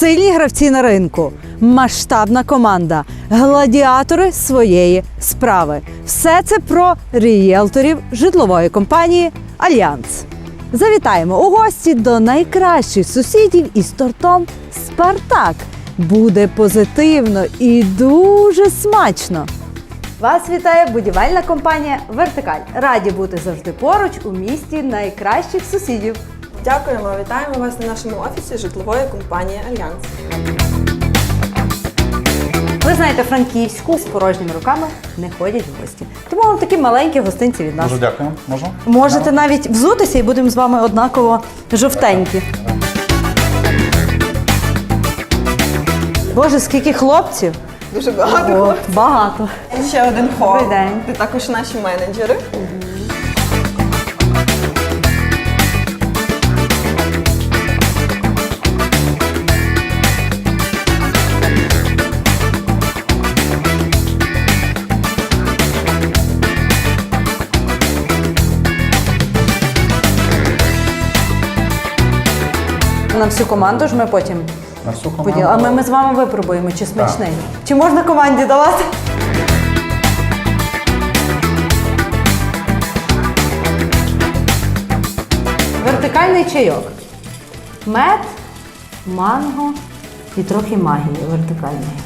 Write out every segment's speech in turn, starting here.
сильні гравці на ринку, масштабна команда, гладіатори своєї справи. Все це про рієлторів житлової компанії Альянс. Завітаємо у гості до найкращих сусідів із тортом Спартак. Буде позитивно і дуже смачно. Вас вітає будівельна компанія Вертикаль. Раді бути завжди поруч у місті найкращих сусідів. Дякуємо, вітаємо вас на нашому офісі житлової компанії Альянс. Ви знаєте, франківську з порожніми руками не ходять в гості. Тому вам такі маленькі гостинці від нас. Дуже дякую. Можу? Можете навіть взутися і будемо з вами однаково жовтенькі. Боже, скільки хлопців! Дуже багато. О, багато. Ще один хол, Добрий день. де також наші менеджери. На всю команду ж ми потім На всю команду. поділимо. А ми, ми з вами випробуємо, чи смачний. Чи можна команді давати? Вертикальний чайок. Мед, манго і трохи магії вертикальної.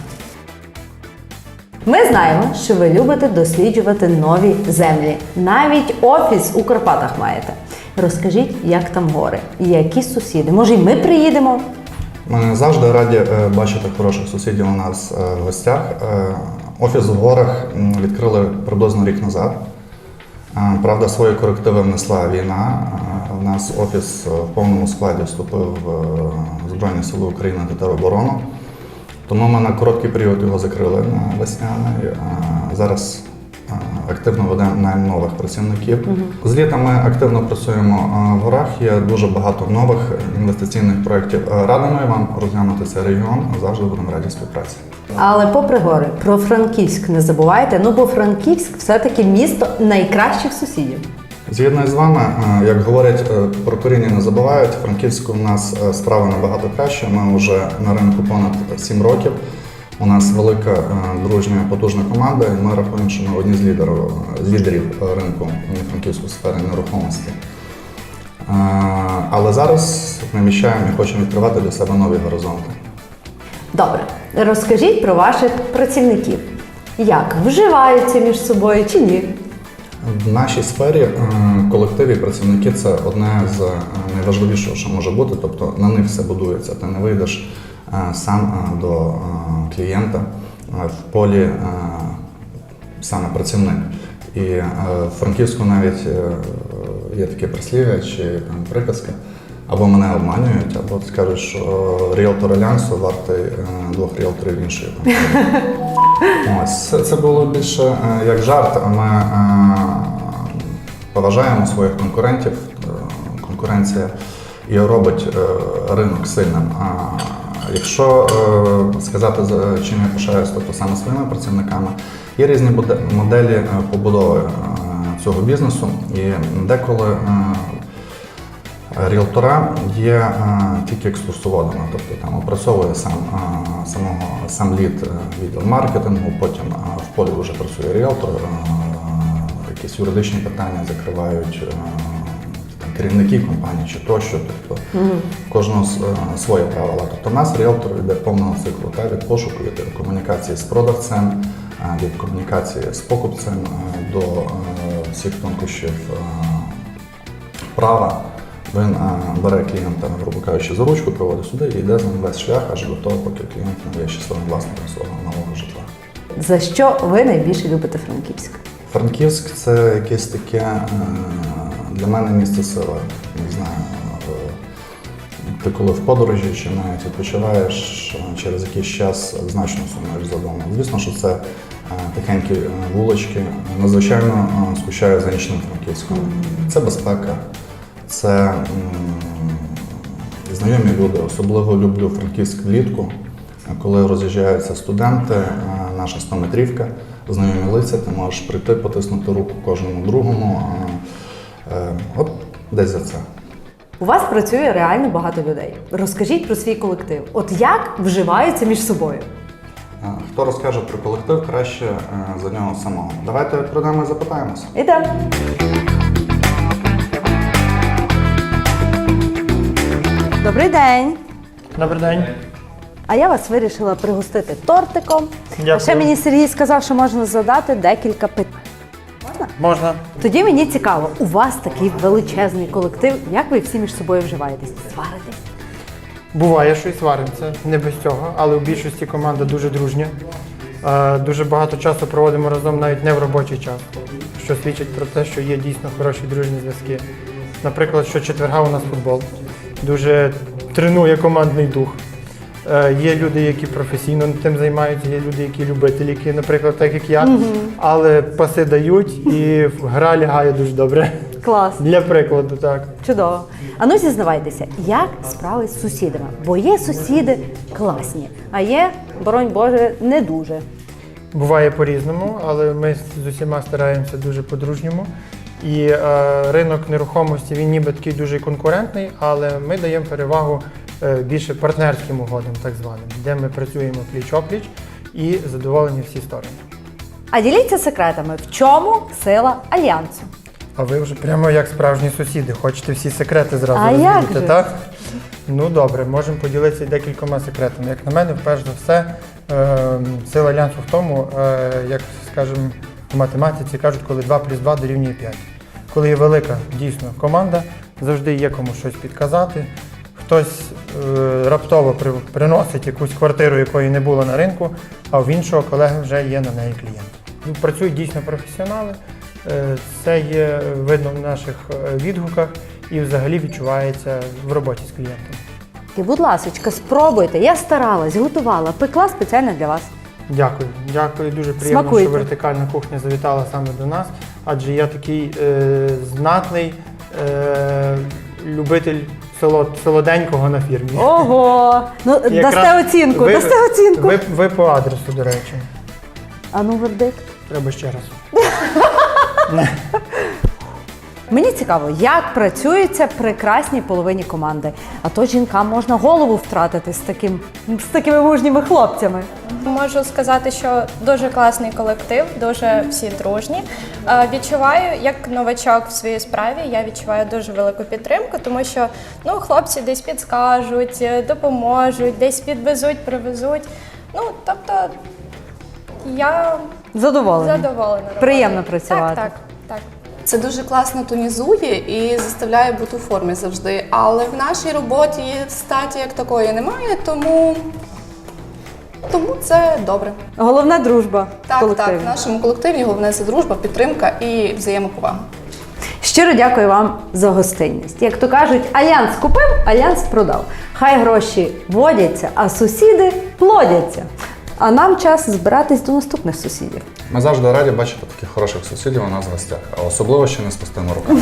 Ми знаємо, що ви любите досліджувати нові землі. Навіть офіс у Карпатах маєте. Розкажіть, як там гори, які сусіди. Може, й ми приїдемо? Ми завжди раді е, бачити хороших сусідів у нас е, в гостях. Е, Офіс в горах відкрили приблизно рік назад. Правда, свої корективи внесла війна. У нас офіс в повному складі вступив в Збройні Сили України та тероборону. Тому ми на короткий період його закрили на весняний. Зараз активно ведемо нових працівників. З літа ми активно працюємо в горах. Є дуже багато нових інвестиційних проєктів. Е, Радимо вам розглянути цей регіон. Завжди будемо раді співпраці. Але попри гори, про Франківськ не забувайте, ну бо Франківськ все-таки місто найкращих сусідів. Згідно з вами, е, як говорять, е, про коріння не забувають. Франківську у нас справа набагато краще. Ми вже на ринку понад 7 років. У нас велика е, дружня потужна команда, і ми рахуємо, що ми одні з лідерів, з лідерів е, ринку у франківську сфері нерухомості. Е, Але зараз ми вміщаємо і хочемо відкривати для себе нові горизонти. Добре, розкажіть про ваших працівників. Як вживаються між собою чи ні? В нашій сфері е, колектив і працівники це одне з е, найважливішого, що може бути. Тобто на них все будується. Ти не вийдеш е, сам е, до е, клієнта в полі саме працівник. І в Франківську навіть е, є таке прислів'я чи там приказка. Або мене обманюють, або скажуть, що ріелтор Альянсу вартий е, двох ріелторів іншої компанії. Ось це, було більше е, як жарт. Ми поважаємо своїх конкурентів. Конкуренція і робить ринок сильним. Якщо е, сказати, за чим я пишаюсь, тобто саме своїми працівниками, є різні моделі е, побудови е, цього бізнесу, і деколи е, Ріелтора є е, тільки екскурсоводами, тобто там опрацьовує сам, самого, сам лід відділ маркетингу, потім в полі вже працює ріелтор, якісь юридичні питання закривають керівники компанії чи тощо. Тобто кожного с- е, своє правила. Тобто у нас ріелтор йде повного циклу та, від пошуку, від комунікації з продавцем, е, від комунікації з покупцем е, до всіх тонкощів. права. Він бере клієнта, грубо кажучи, за ручку, проводить сюди і йде з ним весь шлях аж до того, поки клієнт не є щасливим власником свого нового житла. За що ви найбільше любите Франківськ? Франківськ це якесь таке для мене місце сили. Не знаю. е, Ти коли в подорожі чи навіть відпочиваєш е, через якийсь час значно сумуєш за домом. Звісно, що це е, тихенькі вулички. Надзвичайно скучаю за нічним Франківськом. Це безпека, це знайомі люди. Особливо люблю Франківськ влітку, коли роз'їжджаються студенти, наша 100-метрівка, знайомі лиця, ти можеш прийти, потиснути руку кожному другому. Е, От десь за це. У вас працює реально багато людей. Розкажіть про свій колектив. От як вживаються між собою? Е, Хто розкаже про колектив, краще е, за нього самого. Давайте прийдемо і запитаємося. Ідемо. Добрий день. Добрий день. А я вас вирішила пригостити тортиком. Дякую. А ще мені Сергій сказав, що можна задати декілька питань. Можна? Можна. Тоді мені цікаво, у вас такий величезний колектив. Як ви всі між собою вживаєтесь? Сваритесь? Буває, що і сваримося, не без цього, але у більшості команда дуже дружня. Е, Дуже багато часу проводимо разом навіть не в робочий час, що свідчить про те, що є дійсно хороші дружні зв'язки. Наприклад, що четверга у нас футбол дуже тренує командний дух. Е, Є люди, які професійно тим займаються, є люди, які любителі, які, наприклад, так як я, але паси дають і гра лягає дуже добре. Клас. Для прикладу, так. Чудово. А ну зізнавайтеся, як справи з сусідами? Бо є сусіди класні, а є, боронь Боже, не дуже. Буває по-різному, але ми з усіма стараємося дуже по-дружньому. І е, ринок нерухомості він ніби такий дуже конкурентний, але ми даємо перевагу більше партнерським угодам, так званим, де ми працюємо пліч-опліч і задоволені всі сторони. А діліться секретами, в чому сила альянсу? А ви вже прямо як справжні сусіди, хочете всі секрети зразу А як розділити, же? так? Ну добре, можемо поділитися декількома секретами. Як на мене, перш за все, е, сила альянсу в тому, е, як скажімо, в математиці кажуть, коли 2 плюс 2 дорівнює 5. Коли є велика дійсно команда, завжди є кому щось підказати. Хтось е, раптово при- приносить якусь квартиру, якої не було на ринку, а в іншого колеги вже є на неї клієнт. Ну, Працюють дійсно професіонали. Е, Це є видно в наших е, відгуках і взагалі відчувається в роботі з клієнтом. І, будь ласка, спробуйте. Я старалась, готувала, пекла спеціально для вас. Дякую, дякую. Дуже приємно, Смакуйте. що вертикальна кухня завітала саме до нас, адже я такий е, знатний е, любитель солод, солоденького на фірмі. Ого! Ну, Якраз дасте оцінку, ви- дасте оцінку. Ви, ви по адресу, до речі. А ну, вердикт. Треба ще раз. Мені цікаво, як працюється прекрасній половині команди. А то жінкам можна голову втратити з таким з такими мужніми хлопцями. Можу сказати, що дуже класний колектив, дуже всі дружні. Е, Відчуваю, як новачок в своїй справі, я відчуваю дуже велику підтримку, тому що ну, хлопці десь підскажуть, е, допоможуть, десь підвезуть, привезуть. Ну, тобто я Задоволені. задоволена. Приємно працювати. Так, так, так. Це дуже класно тонізує і заставляє бути у формі завжди. Але в нашій роботі статі як такої немає, тому, тому це добре. Головна дружба Так, колективі. так, в нашому колективі головне це дружба, підтримка і взаємоповага. Щиро дякую вам за гостинність. Як то кажуть, альянс купив, альянс продав. Хай гроші водяться, а сусіди плодяться. А нам час збиратись до наступних сусідів. Ми завжди раді бачити таких хороших сусідів у нас в гостях, а особливо ще не з пустими руками.